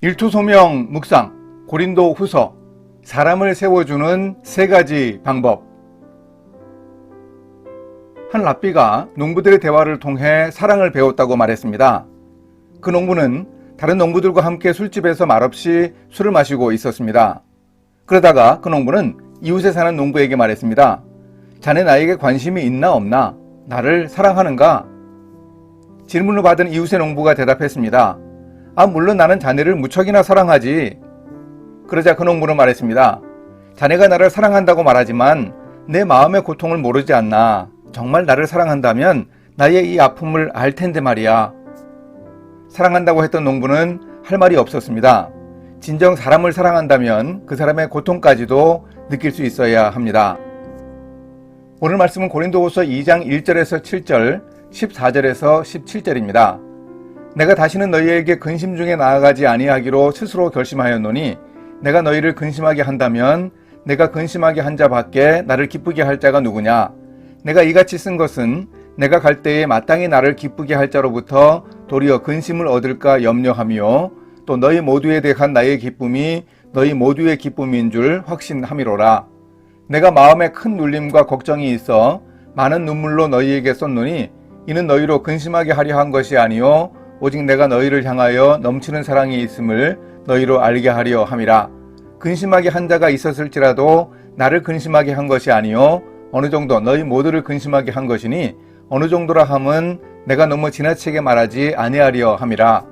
일투소명 묵상 고린도 후서 사람을 세워주는 세 가지 방법 한 랍비가 농부들의 대화를 통해 사랑을 배웠다고 말했습니다. 그 농부는 다른 농부들과 함께 술집에서 말없이 술을 마시고 있었습니다. 그러다가 그 농부는 이웃에 사는 농부에게 말했습니다. 자네 나에게 관심이 있나 없나? 나를 사랑하는가? 질문을 받은 이웃의 농부가 대답했습니다. 아, 물론 나는 자네를 무척이나 사랑하지. 그러자 그 농부는 말했습니다. 자네가 나를 사랑한다고 말하지만 내 마음의 고통을 모르지 않나. 정말 나를 사랑한다면 나의 이 아픔을 알 텐데 말이야. 사랑한다고 했던 농부는 할 말이 없었습니다. 진정 사람을 사랑한다면 그 사람의 고통까지도 느낄 수 있어야 합니다. 오늘 말씀은 고린도후서 2장 1절에서 7절, 14절에서 17절입니다. 내가 다시는 너희에게 근심 중에 나아가지 아니하기로 스스로 결심하였노니 내가 너희를 근심하게 한다면 내가 근심하게 한 자밖에 나를 기쁘게 할 자가 누구냐? 내가 이같이 쓴 것은 내가 갈 때에 마땅히 나를 기쁘게 할 자로부터 도리어 근심을 얻을까 염려하며 또 너희 모두에 대한 나의 기쁨이 너희 모두의 기쁨인 줄 확신함이로라. 내가 마음에 큰 눌림과 걱정이 있어 많은 눈물로 너희에게 썼노니 이는 너희로 근심하게 하려 한 것이 아니요 오직 내가 너희를 향하여 넘치는 사랑이 있음을 너희로 알게 하려 함이라. 근심하게 한 자가 있었을지라도 나를 근심하게 한 것이 아니요 어느 정도 너희 모두를 근심하게 한 것이니 어느 정도라 함은 내가 너무 지나치게 말하지 아니하려 함이라.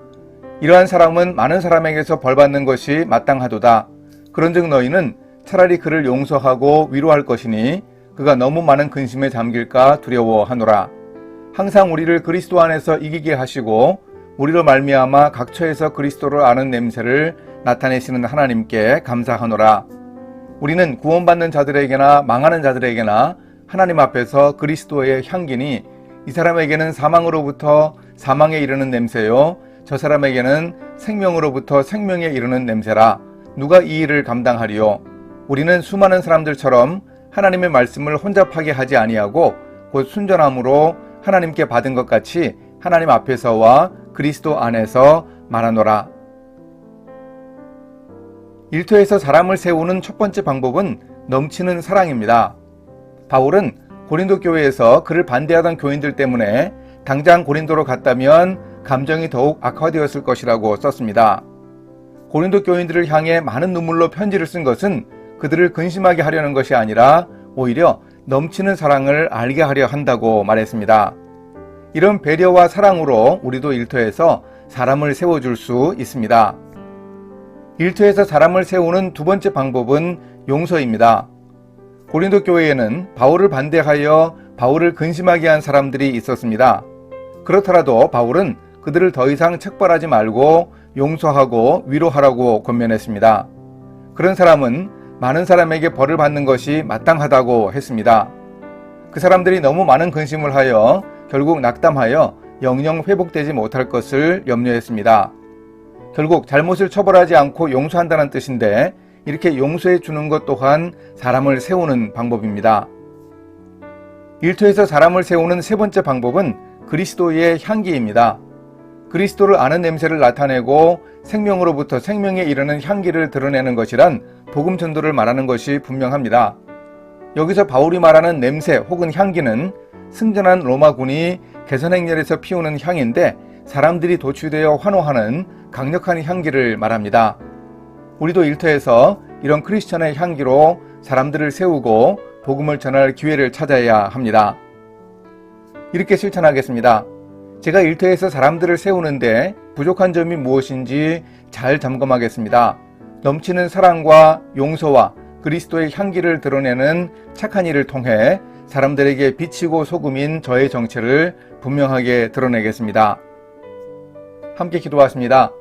이러한 사람은 많은 사람에게서 벌받는 것이 마땅하도다. 그런즉 너희는 차라리 그를 용서하고 위로할 것이니 그가 너무 많은 근심에 잠길까 두려워하노라. 항상 우리를 그리스도 안에서 이기게 하시고 우리로 말미암아 각처에서 그리스도를 아는 냄새를 나타내시는 하나님께 감사하노라. 우리는 구원받는 자들에게나 망하는 자들에게나 하나님 앞에서 그리스도의 향기니 이 사람에게는 사망으로부터 사망에 이르는 냄새요 저 사람에게는 생명으로부터 생명에 이르는 냄새라 누가 이 일을 감당하리요 우리는 수많은 사람들처럼 하나님의 말씀을 혼잡하게 하지 아니하고 곧 순전함으로 하나님께 받은 것 같이 하나님 앞에서와 그리스도 안에서 말하노라. 일터에서 사람을 세우는 첫 번째 방법은 넘치는 사랑입니다. 바울은 고린도 교회에서 그를 반대하던 교인들 때문에 당장 고린도로 갔다면 감정이 더욱 악화되었을 것이라고 썼습니다. 고린도 교인들을 향해 많은 눈물로 편지를 쓴 것은 그들을 근심하게 하려는 것이 아니라 오히려 넘치는 사랑을 알게 하려 한다고 말했습니다. 이런 배려와 사랑으로 우리도 일터에서 사람을 세워줄 수 있습니다. 일터에서 사람을 세우는 두 번째 방법은 용서입니다. 고린도 교회에는 바울을 반대하여 바울을 근심하게 한 사람들이 있었습니다. 그렇더라도 바울은 그들을 더 이상 책벌하지 말고 용서하고 위로하라고 권면했습니다. 그런 사람은 많은 사람에게 벌을 받는 것이 마땅하다고 했습니다. 그 사람들이 너무 많은 근심을 하여 결국 낙담하여 영영 회복되지 못할 것을 염려했습니다. 결국 잘못을 처벌하지 않고 용서한다는 뜻인데 이렇게 용서해 주는 것 또한 사람을 세우는 방법입니다. 일터에서 사람을 세우는 세 번째 방법은 그리스도의 향기입니다. 그리스도를 아는 냄새를 나타내고 생명으로부터 생명에 이르는 향기를 드러내는 것이란 복음 전도를 말하는 것이 분명합니다. 여기서 바울이 말하는 냄새 혹은 향기는 승전한 로마군이 개선행렬에서 피우는 향인데 사람들이 도취되어 환호하는 강력한 향기를 말합니다. 우리도 일터에서 이런 크리스천의 향기로 사람들을 세우고 복음을 전할 기회를 찾아야 합니다. 이렇게 실천하겠습니다. 제가 일터에서 사람들을 세우는데 부족한 점이 무엇인지 잘 점검하겠습니다. 넘치는 사랑과 용서와 그리스도의 향기를 드러내는 착한 일을 통해 사람들에게 비치고 소금인 저의 정체를 분명하게 드러내겠습니다. 함께 기도하십니다.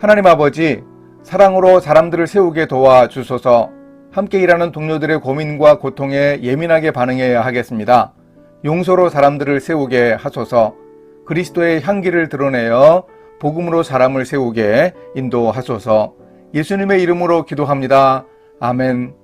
하나님 아버지, 사랑으로 사람들을 세우게 도와주소서 함께 일하는 동료들의 고민과 고통에 예민하게 반응해야 하겠습니다. 용서로 사람들을 세우게 하소서 그리스도의 향기를 드러내어 복음으로 사람을 세우게 인도하소서 예수님의 이름으로 기도합니다. 아멘.